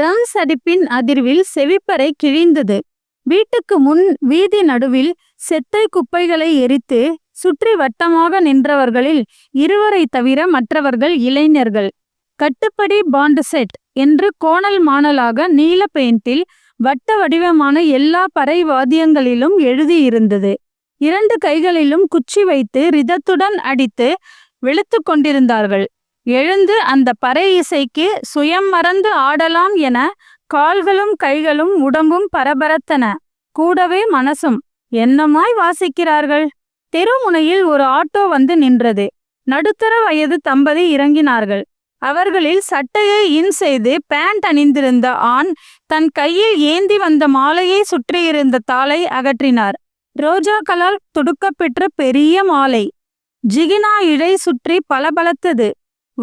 Drums அடிப்பின் அதிர்வில் செவிப்பறை கிழிந்தது. வீட்டுக்கு முன் வீதி நடுவில் செத்தை குப்பைகளை எரித்து சுற்றி வட்டமாக நின்றவர்களில் இருவரை தவிர மற்றவர்கள் இளைஞர்கள். கட்டுப்படி பாண்டு செட் என்று கோணல் மாணலாக நீல பெயிண்டில் வட்ட வடிவமான எல்லா பறை வாத்தியங்களிலும் எழுதியிருந்தது. இரண்டு கைகளிலும் குச்சி வைத்து ரிதத்துடன் அடித்து வெளுத்து கொண்டிருந்தார்கள். எழுந்து அந்த பறை இசைக்கு சுயம் மறந்து ஆடலாம் என கால்களும் கைகளும் உடம்பும் பரபரத்தன. கூடவே மனசும் என்னமாய் வாசிக்கிறார்கள்? தெருமுனையில் ஒரு ஆட்டோ வந்து நின்றது. நடுத்தர வயது தம்பதி இறங்கினார்கள். அவர்களில் சட்டையை இன் செய்து பேண்ட் அணிந்திருந்த ஆண் தன் கையில் ஏந்தி வந்த மாலையை சுற்றியிருந்த தாளை அகற்றினார். ரோஜாக்களால் துடுக்கப்பெற்ற பெரிய மாலை. ஜிகினா இழை சுற்றி பளபளத்தது.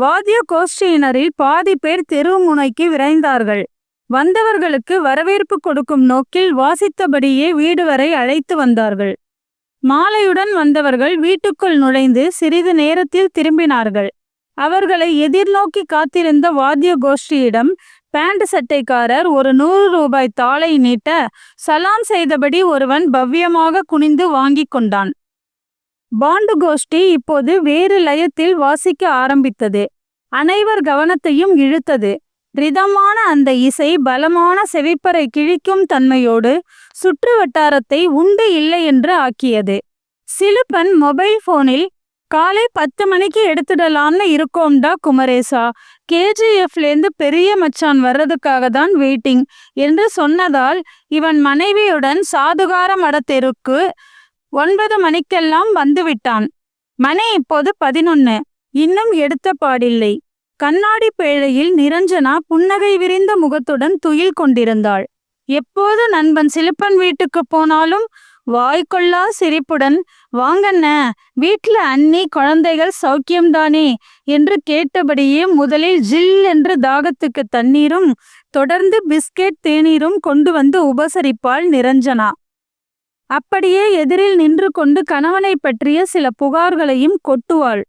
வாத்திய கோஷ்டியினரில் பாதி பேர் தெருமுனைக்கு விரைந்தார்கள். வந்தவர்களுக்கு வரவேற்பு கொடுக்கும் நோக்கில் வாசித்தபடியே வீடு வரை அழைத்து வந்தார்கள். மாலையுடன் வந்தவர்கள் வீட்டுக்குள் நுழைந்து சிறிது நேரத்தில் திரும்பினார்கள். அவர்களை எதிர்நோக்கி காத்திருந்த வாத்திய கோஷ்டியிடம் பேண்ட் சட்டைக்காரர் ஒரு நூறு ரூபாய் தாளை நீட்ட சலாம் செய்தபடி ஒருவன் பவ்யமாக குனிந்து வாங்கிக் கொண்டான். பாண்டு கோஷ்டி இப்போது வேறு லயத்தில் வாசிக்க ஆரம்பித்தது. அனைவர் கவனத்தையும் இழுத்தது. ரிதமான அந்த இசை பலமான செவிப்பறை கிழிக்கும் தன்மையோடு சுற்று வட்டாரத்தை உண்டு இல்லை என்று ஆக்கியது. சிலுப்பன் மொபைல் போனில் காலை பத்து மணிக்கு எடுத்துடலாம்னு இருக்கோம்டா குமரேசா. கேஜிஎஃப்லேருந்து பெரிய மச்சான் வர்றதுக்காக தான் வெயிட்டிங் என்று சொன்னதால் இவன் மனைவியுடன் சாதுகார மடத்தெருக்கு ஒன்பது மணிக்கெல்லாம் வந்துவிட்டான். மணி இப்போது பதினொன்னு. இன்னும் எடுத்த பாடில்லை. கண்ணாடி பேழையில் நிரஞ்சனா புன்னகை விரிந்த முகத்துடன் துயில் கொண்டிருந்தாள். எப்போது நண்பன் சிலுப்பன் வீட்டுக்கு போனாலும் வாய்க்கொள்ளா சிரிப்புடன் வாங்கண்ண வீட்ல அண்ணி குழந்தைகள் சௌக்கியம்தானே? என்று கேட்டபடியே முதலில் ஜில் என்று தாகத்துக்கு தண்ணீரும் தொடர்ந்து பிஸ்கெட் தேநீரும் கொண்டு வந்து உபசரிப்பாள் நிரஞ்சனா. அப்படியே எதிரில் நின்று கொண்டு கணவனை பற்றிய சில புகார்களையும் கொட்டுவாள்.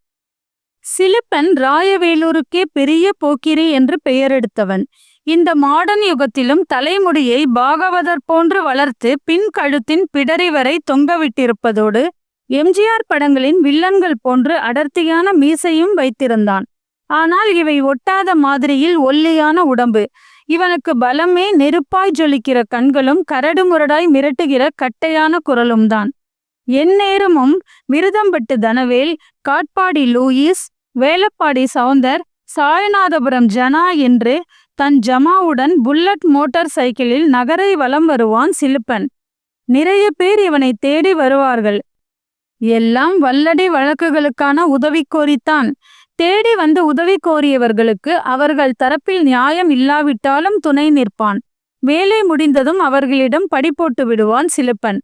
சிலுப்பன் ராயவேலூருக்கே பெரிய போக்கிரி என்று பெயரெடுத்தவன் இந்த மாடர்ன் யுகத்திலும் தலைமுடியை பாகவதர் போன்று வளர்த்து பின் கழுத்தின் பிடரி வரை தொங்கவிட்டிருப்பதோடு எம்ஜிஆர் படங்களின் வில்லன்கள் போன்று அடர்த்தியான மீசையும் வைத்திருந்தான். ஆனால் இவை ஒட்டாத மாதிரியில் ஒல்லியான உடம்பு. இவனுக்கு பலமே நெருப்பாய் ஜொலிக்கிற கண்களும் கரடுமுரடாய் மிரட்டுகிற கட்டையான குரலும் தான் எந்நேரமும் விருதம்பட்டு தனவேல் காட்பாடி லூயிஸ் வேலப்பாடி சவுந்தர் சாயநாதபுரம் ஜனா என்று தன் ஜமாவுடன் புல்லட் மோட்டார் சைக்கிளில் நகரை வலம் வருவான் சிலுப்பன். நிறைய பேர் இவனை தேடி வருவார்கள். எல்லாம் வல்லடி வழக்குகளுக்கான உதவி கோரித்தான். தேடி வந்து உதவி கோரியவர்களுக்கு அவர்கள் தரப்பில் நியாயம் இல்லாவிட்டாலும் துணை நிற்பான். வேலை முடிந்ததும் அவர்களிடம் படி போட்டு விடுவான் சிலுப்பன்.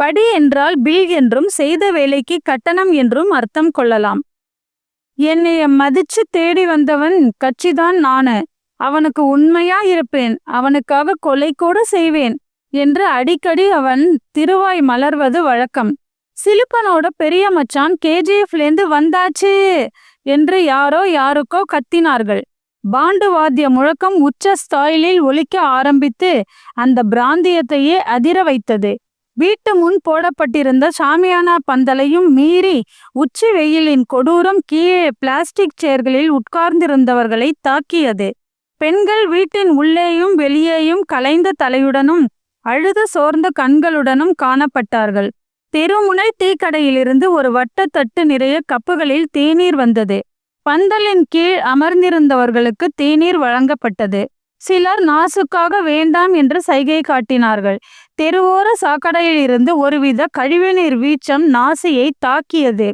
படி என்றால் பில் என்றும் செய்த வேலைக்கு கட்டணம் என்றும் அர்த்தம் கொள்ளலாம். என்னைய மதிச்சு தேடி வந்தவன் கட்சிதான் நானு. அவனுக்கு உண்மையா இருப்பேன். அவனுக்காக கொலை கூட செய்வேன் என்று அடிக்கடி அவன் திருவாய் மலர்வது வழக்கம். சிலுப்பனோட பெரிய மச்சான் கேஜிஎஃப்லேருந்து வந்தாச்சு. என்று யாரோ யாருக்கோ கத்தினார்கள். பாண்டு வாத்திய முழக்கம் உச்ச ஸ்தாயிலில் ஒலிக்க ஆரம்பித்து அந்த பிராந்தியத்தையே அதிர வைத்தது. வீட்டு முன் போடப்பட்டிருந்த சாமியானா பந்தலையும் மீறி உச்சி வெயிலின் கொடூரம் கீழே பிளாஸ்டிக் சேர்களில் உட்கார்ந்திருந்தவர்களை தாக்கியது. பெண்கள் வீட்டின் உள்ளேயும் வெளியேயும் கலைந்த தலையுடனும் அழுது சோர்ந்த கண்களுடனும் காணப்பட்டார்கள். தெருமுனை டீக்கடையிலிருந்து ஒரு வட்டத்தட்டு நிறைய கப்புகளில் தேநீர் வந்தது. பந்தலின் கீழ் அமர்ந்திருந்தவர்களுக்கு தேநீர் வழங்கப்பட்டது. சிலர் நாசுக்காக வேண்டாம் என்று சைகை காட்டினார்கள். தெருவோர சாக்கடையிலிருந்து ஒருவித கழிவுநீர் வீச்சம் நாசியை தாக்கியது.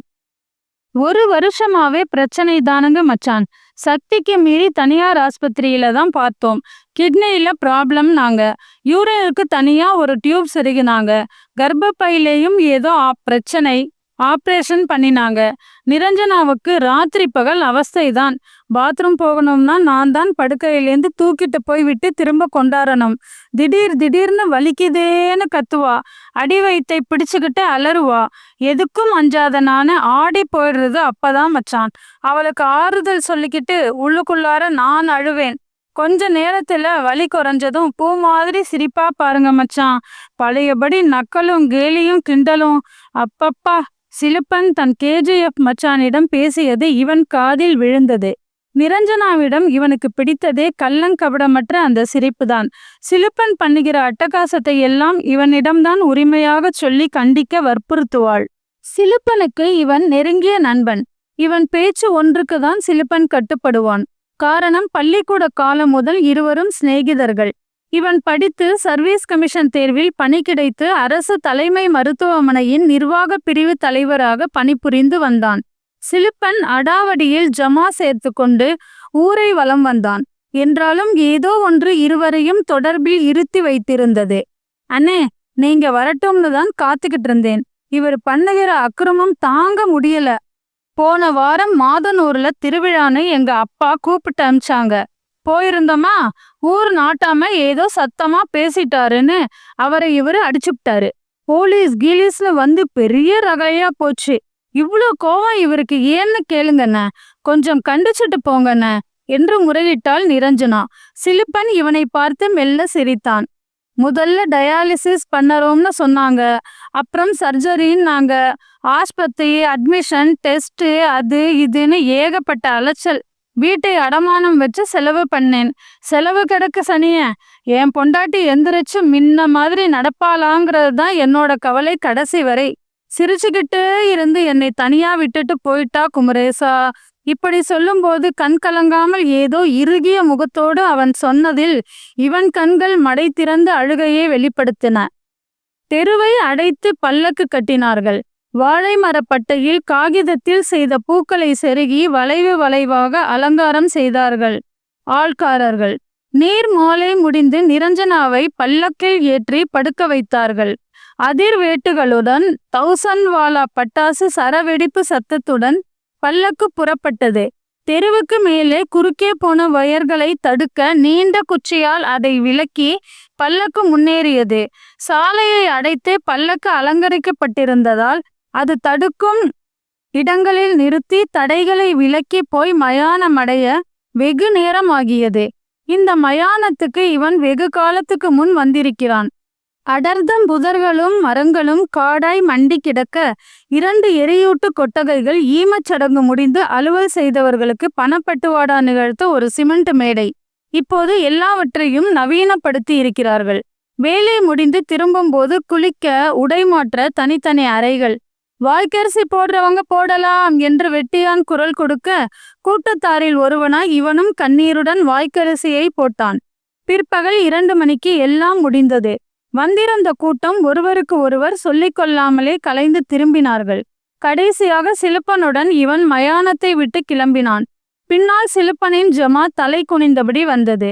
ஒரு வருஷமாவே பிரச்சனை தானுங்க மச்சான். சக்திக்கு மீறி தனியார் ஆஸ்பத்திரியில தான் பார்த்தோம். கிட்னியில ப்ராப்ளம் நாங்க. யூரினுக்கு தனியா ஒரு டியூப் செருகினாங்க. கர்ப்பப்பையிலேயும் ஏதோ பிரச்சனை. ஆப்ரேஷன் பண்ணினாங்க. நிரஞ்சனாவுக்கு ராத்திரி பகல் அவஸ்தைதான். பாத்ரூம் போகணும்னா நான் தான் படுக்கையிலேருந்து தூக்கிட்டு போய் விட்டு திரும்ப கொண்டாடணும். திடீர் திடீர்னு வலிக்குதேன்னு கத்துவா. அடி வயிற்றை பிடிச்சுக்கிட்டு அலறுவா. எதுக்கும் அஞ்சாத நானு ஆடி போயிடுறது அப்பதான் மச்சான். அவளுக்கு ஆறுதல் சொல்லிக்கிட்டு உள்ளுக்குள்ளார நான் அழுவேன். கொஞ்ச நேரத்துல வலி குறைஞ்சதும் பூ மாதிரி சிரிப்பா பாருங்க மச்சான். பழையபடி நக்கலும் கேலியும் கிண்டலும். அப்பப்பா சிலுப்பன் தன் கேஜிஎஃப் மச்சானிடம் பேசியது இவன் காதில் விழுந்தது. நிரஞ்சனாவிடம் இவனுக்கு பிடித்ததே கள்ளங்கபடமற்ற அந்த சிரிப்புதான். சிலுப்பன் பண்ணுகிற அட்டகாசத்தை எல்லாம் இவனிடம்தான் உரிமையாக சொல்லி கண்டிக்க வற்புறுத்துவாள். சிலுப்பனுக்கு இவன் நெருங்கிய நண்பன். இவன் பேச்சு ஒன்றுக்கு தான் சிலுப்பன் கட்டுப்படுவான். காரணம் பள்ளிக்கூட காலம் முதல் இருவரும் சிநேகிதர்கள். இவன் படித்து சர்வீஸ் கமிஷன் தேர்வில் பணி கிடைத்து அரசு தலைமை மருத்துவமனையின் நிர்வாக பிரிவு தலைவராக பணிபுரிந்து வந்தான். சிலுப்பன் அடாவடியில் ஜமா சேர்த்து கொண்டு ஊரை வலம் வந்தான். என்றாலும் ஏதோ ஒன்று இருவரையும் தொடர்பில் இருத்தி வைத்திருந்தது. அண்ணே நீங்க வரட்டும்னு தான் காத்துக்கிட்டு இருந்தேன். இவர் பண்ணுகிற அக்கிரமம் தாங்க முடியல. போன வாரம் மாதனூர்ல திருவிழான்னு எங்க அப்பா கூப்பிட்டு அமிச்சாங்க. போயிருந்தோமா? ஊர் நாட்டாம ஏதோ சத்தமா பேசிட்டாருன்னு அவரை இவரு அடிச்சுப்பிட்டாரு போலீஸ் கீலீஸ்னு வந்து பெரிய ரகையா போச்சு. இவ்வளோ கோவம் இவருக்கு ஏன்னு கேளுங்கண்ண. கொஞ்சம் கண்டிச்சுட்டு போங்கண்ண என்று முறையிட்டாள் நிரஞ்சனா. சிலுப்பன் இவனை பார்த்து மெல்ல சிரித்தான். முதல்ல டயாலிசிஸ் பண்ணறோம்னு சொன்னாங்க. அப்புறம் சர்ஜரின்னு நாங்க ஆஸ்பத்திரி அட்மிஷன் டெஸ்ட் அது இதுன்னு ஏகப்பட்ட அலைச்சல். வீட்டை அடமானம் வச்சு செலவு பண்ணேன். செலவு கிடக்க சனிய என் பொண்டாட்டி எந்திரிச்சு முன்ன மாதிரி நடப்பாளாங்கிறது தான் என்னோட கவலை கடைசி வரை. சிரிச்சுக்கிட்டே இருந்து என்னை தனியா விட்டுட்டு போயிட்டா குமரேசா. இப்படி சொல்லும்போது கண் கலங்காமல் ஏதோ இறுகிய முகத்தோடு அவன் சொன்னதில் இவன் கண்கள் மடை திறந்து அழுகையை வெளிப்படுத்தின. தெருவை அடைத்து பல்லக்கு கட்டினார்கள். வாழை மரப்பட்டையில் காகிதத்தில் செய்த பூக்களை செருகி வளைவு வளைவாக அலங்காரம் செய்தார்கள். ஆள்காரர்கள். நீர் மாலை முடிந்து நிரஞ்சனாவை பல்லக்கில் ஏற்றி படுக்க வைத்தார்கள். அதிர்வேட்டுகளுடன் தௌசண்ட் வாலா பட்டாசு சரவெடிப்பு சத்தத்துடன் பல்லக்கு புறப்பட்டது. தெருவுக்கு மேலே குறுக்கே போன வயர்களை தடுக்க நீண்ட குச்சியால் அதை விலக்கி பல்லக்கு முன்னேறியது. சாலையை அடைத்து பல்லக்கு அலங்கரிக்கப்பட்டிருந்ததால் அது தடுக்கும் இடங்களில் நிறுத்தி தடைகளை விலக்கி போய் மயானம் அடைய வெகு நேரமாகியது. இந்த மயானத்துக்கு இவன் வெகு காலத்துக்கு முன் வந்திருக்கிறான். அடர்தம் புதர்களும் மரங்களும் காடாய் மண்டி கிடக்க இரண்டு எரியூட்டு கொட்டகைகள் ஈமச்சடங்கு முடிந்து அலுவல் செய்தவர்களுக்கு பணப்பட்டுவாடா நிகழ்த்த ஒரு சிமெண்ட் மேடை. இப்போது எல்லாவற்றையும் நவீனப்படுத்தி இருக்கிறார்கள். வேலை முடிந்து திரும்பும்போது குளிக்க உடை மாற்ற தனித்தனி அறைகள். வாய்க்கரிசி போடுறவங்க போடலாம் என்று வெட்டியான் குரல் கொடுக்க கூட்டத்தாரில் ஒருவனாய் இவனும் கண்ணீருடன் வாய்க்கரிசியை போட்டான். பிற்பகல் இரண்டு மணிக்கு எல்லாம் முடிந்தது. வந்திருந்த கூட்டம் ஒருவருக்கு ஒருவர் சொல்லிக்கொள்ளாமலே கலைந்து திரும்பினார்கள். கடைசியாக சிலுப்பனுடன் இவன் மயானத்தை விட்டு கிளம்பினான். பின்னால் சிலுப்பனின் ஜமா தலை குனிந்தபடி வந்தது.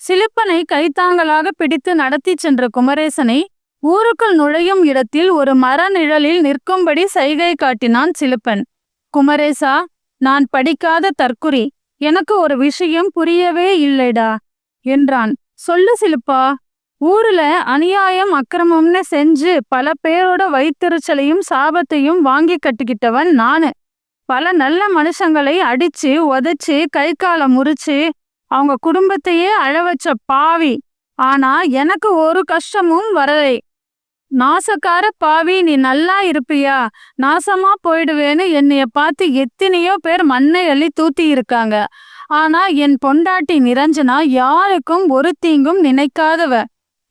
சிலுப்பனை கைத்தாங்களாக பிடித்து நடத்தி சென்ற குமரேசனை ஊருக்குள் நுழையும் இடத்தில் ஒரு மர நிழலில் நிற்கும்படி சைகை காட்டினான் சிலுப்பன். குமரேசா நான் படிக்காத தற்குறி எனக்கு ஒரு விஷயம் புரியவே இல்லைடா என்றான். சொல்லு சிலுப்பா ஊர்ல அநியாயம் அக்கிரமம்னு செஞ்சு பல பேரோட வயிற்றுச்சலையும் சாபத்தையும் வாங்கி கட்டிக்கிட்டவன் நானு. பல நல்ல மனுஷங்களை அடிச்சு உதைச்சு கை காலை முறிச்சு அவங்க குடும்பத்தையே அழவச்ச பாவி. ஆனா எனக்கு ஒரு கஷ்டமும் வரலை. நாசக்கார பாவி நீ நல்லா இருப்பியா? நாசமா போயிடுவேன்னு என்னைய பார்த்து எத்தனையோ பேர் மண்ணை அள்ளி தூத்தி இருக்காங்க ஆனா என் பொண்டாட்டி நிரஞ்சனா யாருக்கும் ஒரு தீங்கும் நினைக்காதவ.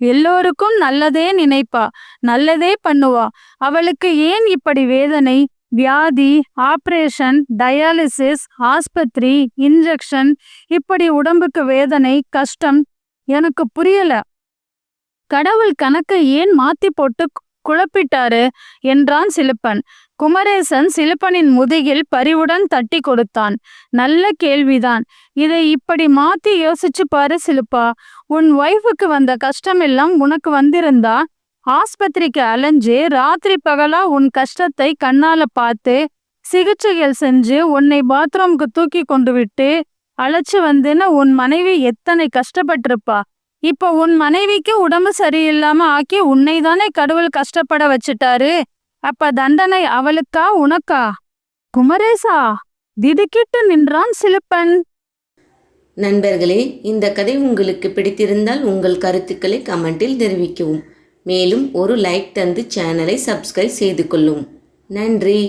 எல்லோருக்கும் நல்லதே நினைப்பா நல்லதே பண்ணுவா. அவளுக்கு ஏன் இப்படி வேதனை? வியாதி ஆப்ரேஷன் டயாலிசிஸ் ஆஸ்பத்திரி இன்ஜெக்ஷன் இப்படி உடம்புக்கு வேதனை கஷ்டம் எனக்கு புரியல. கடவுள் கணக்கை ஏன் மாத்தி போட்டு குழப்பிட்டாரு? என்றான் சிலுப்பன். குமரேசன் சிலுப்பனின் முதுகில் பரிவுடன் தட்டி கொடுத்தான். நல்ல கேள்விதான். இதை இப்படி மாத்தி யோசிச்சு பாரு சிலுப்பா. உன் ஒய்ஃபுக்கு வந்த கஷ்டமெல்லாம் உனக்கு வந்திருந்தா? ஆஸ்பத்திரிக்கு அலைஞ்சு ராத்திரி பகலா உன் கஷ்டத்தை கண்ணால பார்த்து சிகிச்சைகள் செஞ்சு உன்னை பாத்ரூம்க்கு தூக்கி கொண்டு விட்டு அழைச்சு வந்துன்னு உன் மனைவி எத்தனை கஷ்டப்பட்டிருப்பா? இப்போ உன் மனைவிக்கு உடம்பு சரியில்லாம ஆக்கி உன்னை தானே கடவுள் கஷ்டப்பட வச்சுட்டாரு? அப்ப தண்டனை அவளுக்கா உனக்கா? குமரேசா திடுக்கிட்டு நின்றான் சிலுப்பன். நண்பர்களே இந்த கதை உங்களுக்கு பிடித்திருந்தால் உங்கள் கருத்துக்களை கமெண்டில் தெரிவிக்கவும். மேலும் ஒரு லைக் தந்து சேனலை சப்ஸ்கிரைப் செய்து கொள்ளும். நன்றி.